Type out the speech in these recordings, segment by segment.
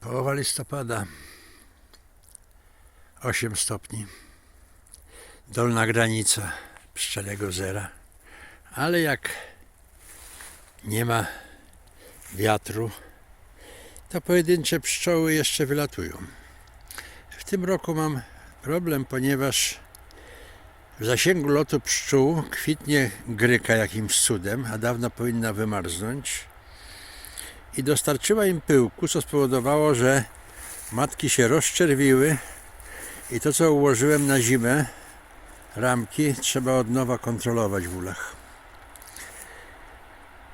Połowa listopada. 8 stopni. Dolna granica pszczelego zera. Ale jak nie ma wiatru, to pojedyncze pszczoły jeszcze wylatują. W tym roku mam problem, ponieważ w zasięgu lotu pszczół kwitnie gryka jakimś cudem, a dawno powinna wymarznąć. I dostarczyła im pyłku, co spowodowało, że matki się rozczerwiły i to, co ułożyłem na zimę, ramki, trzeba od nowa kontrolować w ulach.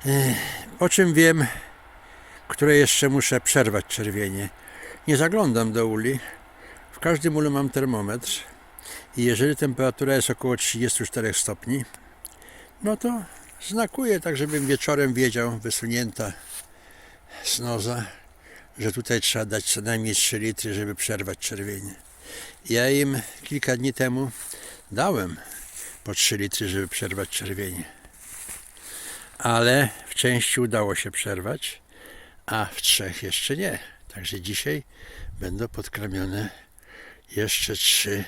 Ech, Po czym wiem, które jeszcze muszę przerwać czerwienie. Nie zaglądam do uli. W każdym ulu mam termometr i jeżeli temperatura jest około 34 stopni, no to znakuję tak, żebym wieczorem wiedział, wysunięta snoza, że tutaj trzeba dać co najmniej 3 litry, żeby przerwać czerwienie. Ja im kilka dni temu dałem po 3 litry, żeby przerwać czerwienie. Ale w części udało się przerwać, a w trzech jeszcze nie. Także dzisiaj będą podkramione jeszcze trzy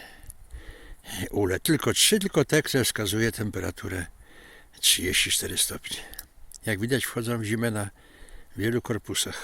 ule. Tylko trzy, tylko te, które wskazuje temperaturę 34 stopnie. Jak widać wchodzą w zimę na велю корпусах.